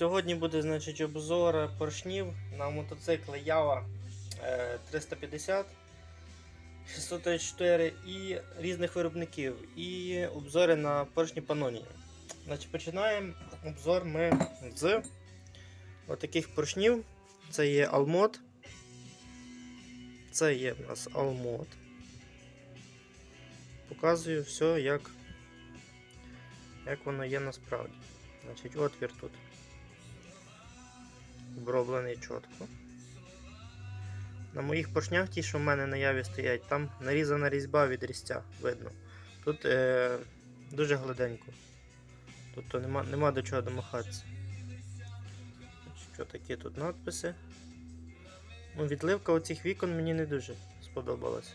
Сьогодні буде значить, обзор поршнів на мотоцикли Ява е, 350, 634 і різних виробників. І обзори на поршні Panoni. Значить, починаємо обзор ми з отаких поршнів. Це є Almod. Це є в нас Almod. Показую все, як, як воно є насправді. Значить, отвір тут оброблений чітко. На моїх поршнях, ті, що в мене на яві стоять, там нарізана різьба від різця, видно. Тут е, дуже гладенько. Тобто нема, нема до чого домахатися. Що такі тут надписи? Ну, відливка оцих вікон мені не дуже сподобалась,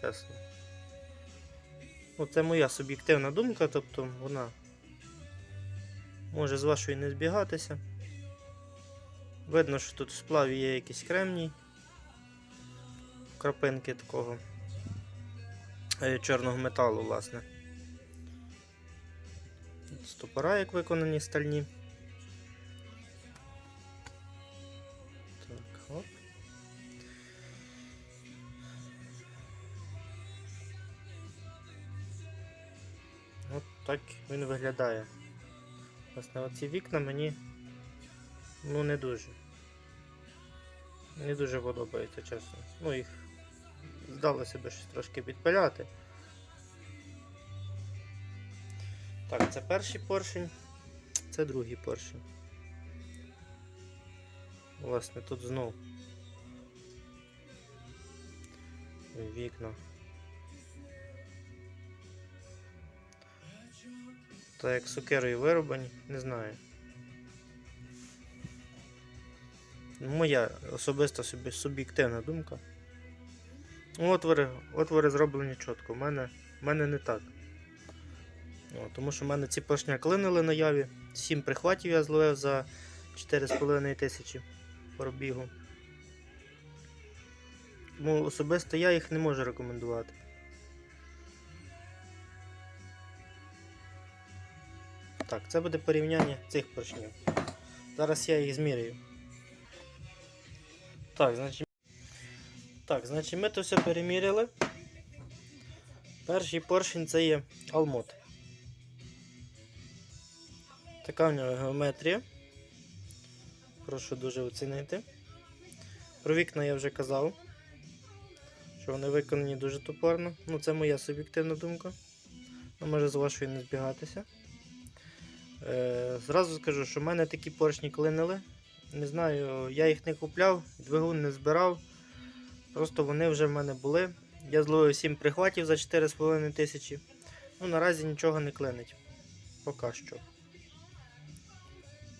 чесно. Ну, це моя суб'єктивна думка, тобто вона може з вашої не збігатися. Видно, що тут в сплаві є якийсь кремній, крапинки такого е, чорного металу, власне. Стопора, як виконані стальні. Так, оп. От так він виглядає. Власне, оці вікна мені ну не дуже. Не дуже подобається, чесно. Ну їх здалося би щось трошки підпиляти. Так, це перший поршень, це другий поршень. Власне, тут знов вікна. Та як сокирою вироблені, не знаю. Моя особиста собі суб'єктивна думка. Отвори, отвори зроблені чітко. У мене, в мене не так. О, тому що в мене ці поршня клинили на яві. 7 прихватів я зловив за 4,5 тисячі пробігу. Тому особисто я їх не можу рекомендувати. Так, це буде порівняння цих поршнів. Зараз я їх зміряю. Так, значить. Так, значить ми то все переміряли. Перший поршень це є Алмот. Така в нього геометрія. Прошу дуже оцінити. Про вікна я вже казав, що вони виконані дуже топорно. Ну, це моя суб'єктивна думка. Ну, може з вашою не збігатися. Е, зразу скажу, що в мене такі поршні клинили. Не знаю, я їх не купляв, двигун не збирав. Просто вони вже в мене були. Я зловив 7 прихватів за 4,5 тисячі. Ну, наразі нічого не клинить. Поки що.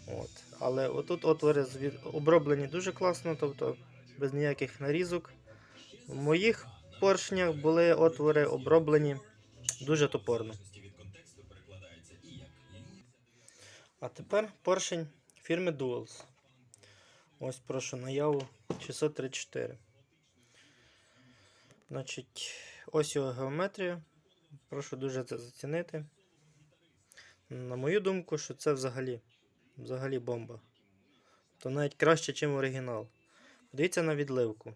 От. Але отут отвори оброблені дуже класно, тобто без ніяких нарізок. В моїх поршнях були отвори оброблені дуже топорно. А тепер поршень фірми Duals. Ось прошу наяву 634. Значить, ось його геометрія. Прошу дуже це зацінити. На мою думку, що це взагалі, взагалі бомба. То навіть краще, ніж оригінал. Подивіться на відливку.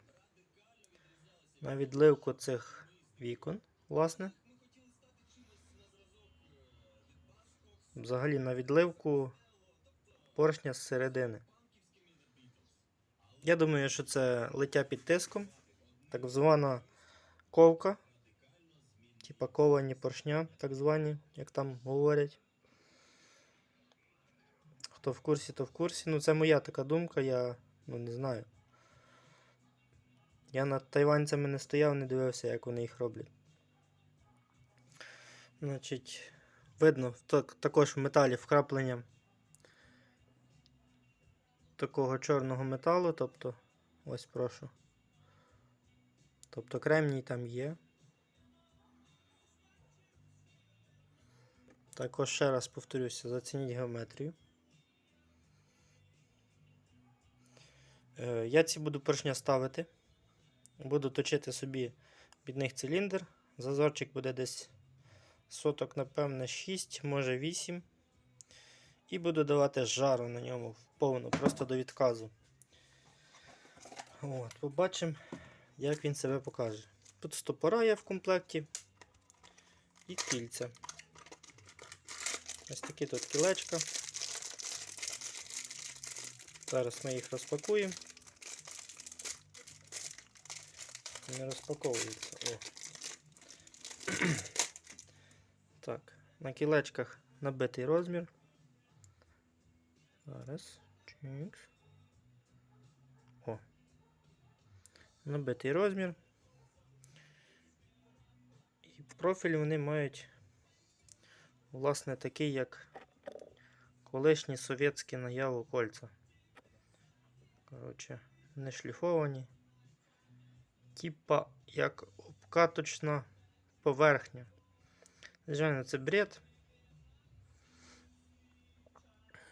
На відливку цих вікон, власне. Взагалі на відливку поршня з середини. Я думаю, що це лиття під тиском, так звана ковка, типа ковані поршня, так звані, як там говорять. Хто в курсі, то в курсі. Ну, це моя така думка, я ну, не знаю. Я над тайванцями не стояв, не дивився, як вони їх роблять. Значить, видно так, також в металі вкраплення такого чорного металу, тобто, ось прошу. Тобто кремній там є. Також ще раз повторюся, зацініть геометрію. Е, Я ці буду поршня ставити. Буду точити собі під них циліндр. Зазорчик буде десь соток, напевне, 6, може 8. І буду давати жару на ньому повну, просто до відказу. От, побачимо, як він себе покаже. Тут стопора є в комплекті і кільця. Ось такі тут кілечка. Зараз ми їх розпакуємо. Не розпаковується. О. так, на кілечках набитий розмір. Зараз. Чикс. О. Набитий розмір. І в профілі вони мають, власне, такий, як колишні совєтські наяву кольця. Коротше, не шліфовані. Типа як обкаточна поверхня. Звичайно, це бред.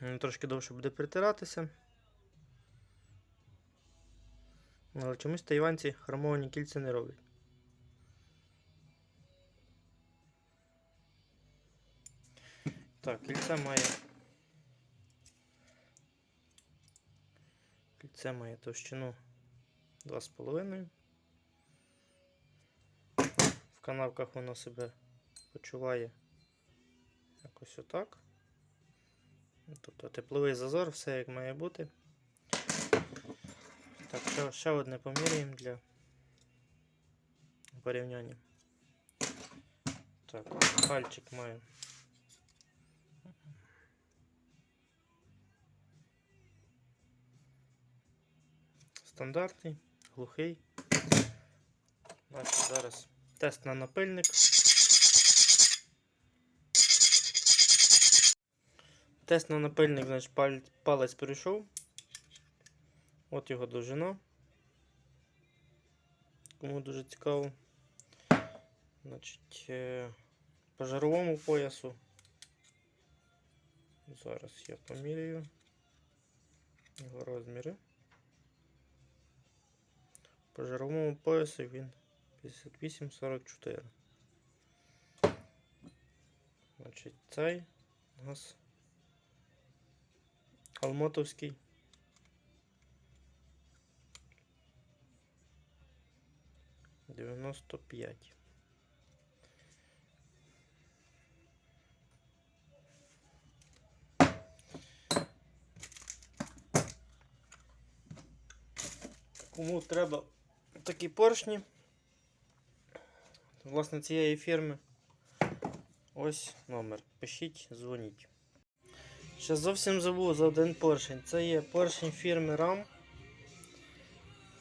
Трошки довше буде притиратися. Але чомусь тайванці хромовані кільця не роблять. Так, кільце має. Кільце має товщину 2,5. В канавках воно себе почуває якось отак. Тобто тепловий зазор, все як має бути. Так, ще, ще одне поміряємо для порівняння. Так, пальчик має. Стандартний, глухий. Значить, зараз тест на напильник. Тест на напильник, значить, паль- палець перейшов. От його довжина. Кому дуже цікаво. Значить, е, по жаровому поясу. Зараз я поміряю його розміри. По жаровому поясу він 58-44. Значить, цей у нас Алмотовський. Дев'яносто п'ять. Кому треба такі поршні? Власне цієї фірми. Ось номер. Пишіть, дзвоніть. Ще зовсім забув за один поршень. Це є поршень фірми RAM.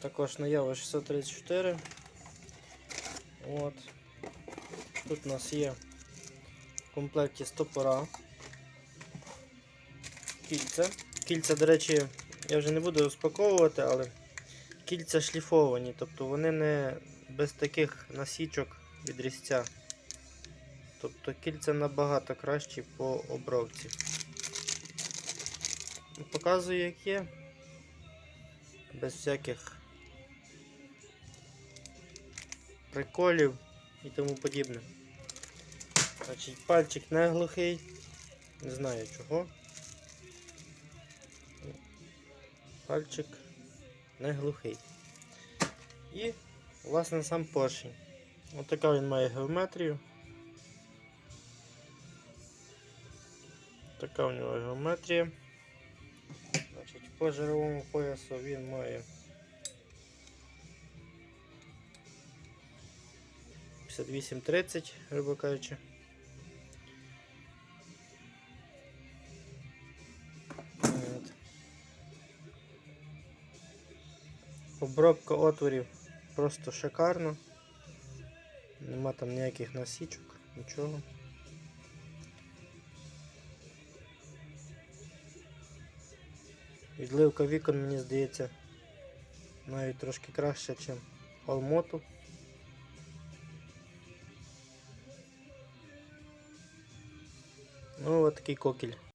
Також наява 634. От. Тут у нас є в комплекті стопора. Кільця. Кільця, до речі, я вже не буду розпаковувати, але кільця шліфовані, тобто вони не без таких насічок від різця. Тобто кільця набагато кращі по обробці. Показую, як є. Без всяких приколів і тому подібне. Значить, пальчик не глухий, не знаю чого. Пальчик не глухий. І, власне, сам поршень. Отака він має геометрію. Така у нього геометрія. Значить, по жировому поясу він має 58-30, грубо кажучи. Обробка отворів просто шикарна. Нема там ніяких насічок, нічого. Відливка вікон, мені здається, навіть трошки краще, ніж Алмоту. Ну, от такий кокіль.